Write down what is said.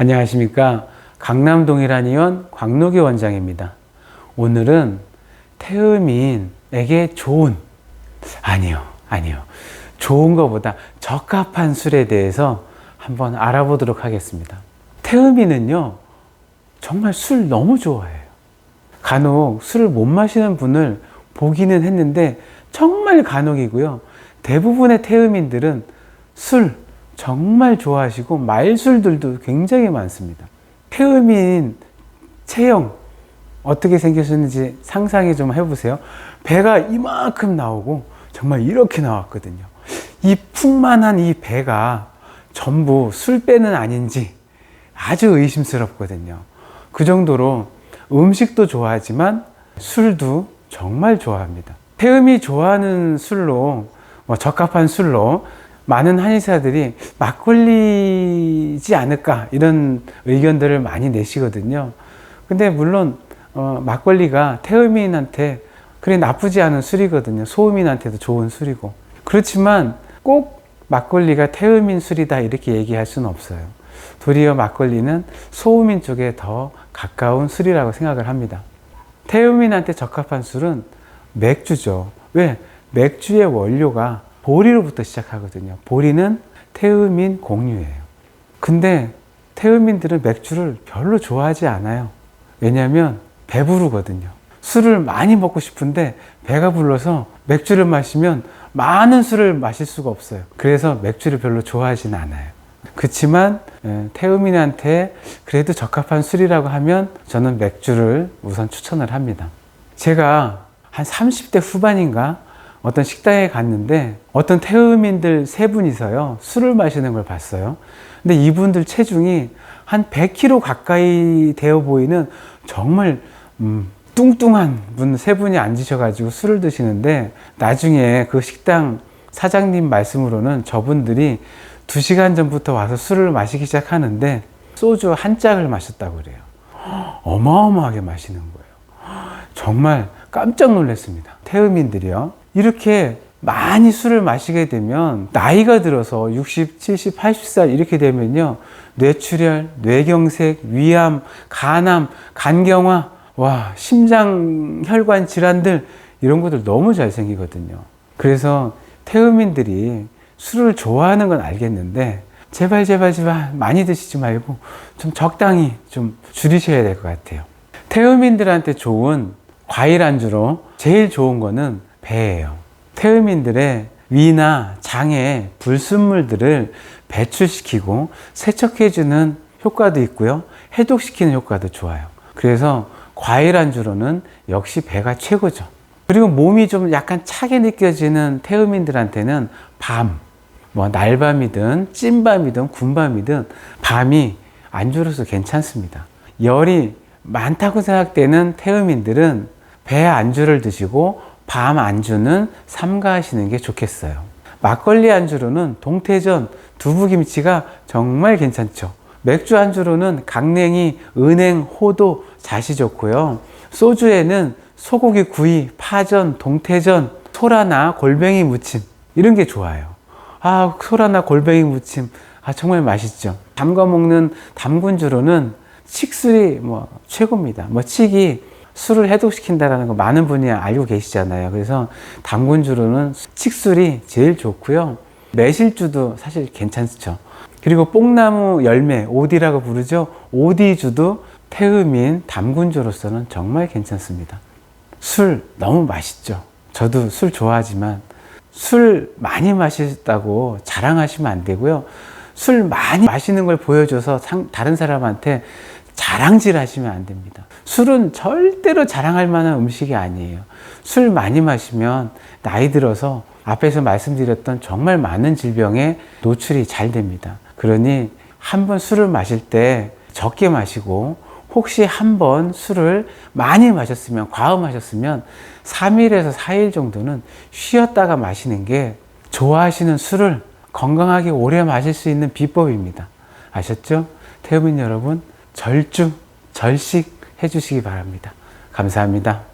안녕하십니까. 강남 동일한 의원 광록이 원장입니다. 오늘은 태음인에게 좋은, 아니요, 아니요. 좋은 것보다 적합한 술에 대해서 한번 알아보도록 하겠습니다. 태음인은요, 정말 술 너무 좋아해요. 간혹 술을 못 마시는 분을 보기는 했는데 정말 간혹이고요. 대부분의 태음인들은 술 정말 좋아하시고 말술들도 굉장히 많습니다. 태음인 체형 어떻게 생겼는지 상상이 좀 해보세요. 배가 이만큼 나오고 정말 이렇게 나왔거든요. 이 풍만한 이 배가 전부 술배는 아닌지 아주 의심스럽거든요. 그 정도로 음식도 좋아하지만 술도 정말 좋아합니다. 태음이 좋아하는 술로 뭐 적합한 술로 많은 한의사들이 막 걸리지 않을까 이런 의견들을 많이 내시거든요. 근데 물론 어, 막걸리가 태음인한테 그리 나쁘지 않은 술이거든요. 소음인한테도 좋은 술이고. 그렇지만 꼭 막걸리가 태음인 술이다 이렇게 얘기할 수는 없어요. 도리어 막걸리는 소음인 쪽에 더 가까운 술이라고 생각을 합니다. 태음인한테 적합한 술은 맥주죠. 왜? 맥주의 원료가 보리로부터 시작하거든요. 보리는 태음인 공유예요. 근데 태음인들은 맥주를 별로 좋아하지 않아요. 왜냐하면 배부르거든요. 술을 많이 먹고 싶은데 배가 불러서 맥주를 마시면 많은 술을 마실 수가 없어요. 그래서 맥주를 별로 좋아하지는 않아요. 그렇지만 예, 태음인한테 그래도 적합한 술이라고 하면 저는 맥주를 우선 추천을 합니다. 제가 한 30대 후반인가 어떤 식당에 갔는데 어떤 태음인들 세 분이서요 술을 마시는 걸 봤어요. 근데 이분들 체중이 한 100kg 가까이 되어 보이는 정말 음, 뚱뚱한 분 세 분이 앉으셔가지고 술을 드시는데 나중에 그 식당 사장님 말씀으로는 저분들이 두 시간 전부터 와서 술을 마시기 시작하는데 소주 한 짝을 마셨다고 그래요. 어마어마하게 마시는 거예요. 정말 깜짝 놀랐습니다. 태음인들이요. 이렇게 많이 술을 마시게 되면 나이가 들어서 60, 70, 80살 이렇게 되면요. 뇌출혈, 뇌경색, 위암, 간암, 간경화, 와, 심장 혈관 질환들 이런 것들 너무 잘 생기거든요. 그래서 태음인들이 술을 좋아하는 건 알겠는데 제발 제발 제발 많이 드시지 말고 좀 적당히 좀 줄이셔야 될 것 같아요. 태음인들한테 좋은 과일 안주로 제일 좋은 거는 배예요. 태음인들의 위나 장에 불순물들을 배출시키고 세척해주는 효과도 있고요. 해독시키는 효과도 좋아요. 그래서 과일 안주로는 역시 배가 최고죠. 그리고 몸이 좀 약간 차게 느껴지는 태음인들한테는 밤, 뭐 날밤이든 찐밤이든 군밤이든 밤이 안주로서 괜찮습니다. 열이 많다고 생각되는 태음인들은 배 안주를 드시고 밤 안주는 삼가하시는 게 좋겠어요. 막걸리 안주로는 동태전, 두부김치가 정말 괜찮죠. 맥주 안주로는 강냉이, 은행, 호도, 잣이 좋고요. 소주에는 소고기 구이, 파전, 동태전, 소라나 골뱅이 무침 이런 게 좋아요. 아, 소라나 골뱅이 무침. 아, 정말 맛있죠. 담가 먹는 담근주로는 칡술이 뭐 최고입니다. 뭐 칡이 술을 해독시킨다라는 거 많은 분이 알고 계시잖아요. 그래서 담근주로는 칡술이 제일 좋고요. 매실주도 사실 괜찮죠. 그리고 뽕나무 열매, 오디라고 부르죠. 오디주도 태음인 담근주로서는 정말 괜찮습니다. 술 너무 맛있죠. 저도 술 좋아하지만 술 많이 마셨다고 자랑하시면 안 되고요. 술 많이 마시는 걸 보여줘서 상, 다른 사람한테 자랑질 하시면 안 됩니다. 술은 절대로 자랑할 만한 음식이 아니에요. 술 많이 마시면 나이 들어서 앞에서 말씀드렸던 정말 많은 질병에 노출이 잘 됩니다. 그러니 한번 술을 마실 때 적게 마시고 혹시 한 번 술을 많이 마셨으면 과음하셨으면 3일에서 4일 정도는 쉬었다가 마시는 게 좋아하시는 술을 건강하게 오래 마실 수 있는 비법입니다. 아셨죠? 태우민 여러분 절주 절식 해주시기 바랍니다. 감사합니다.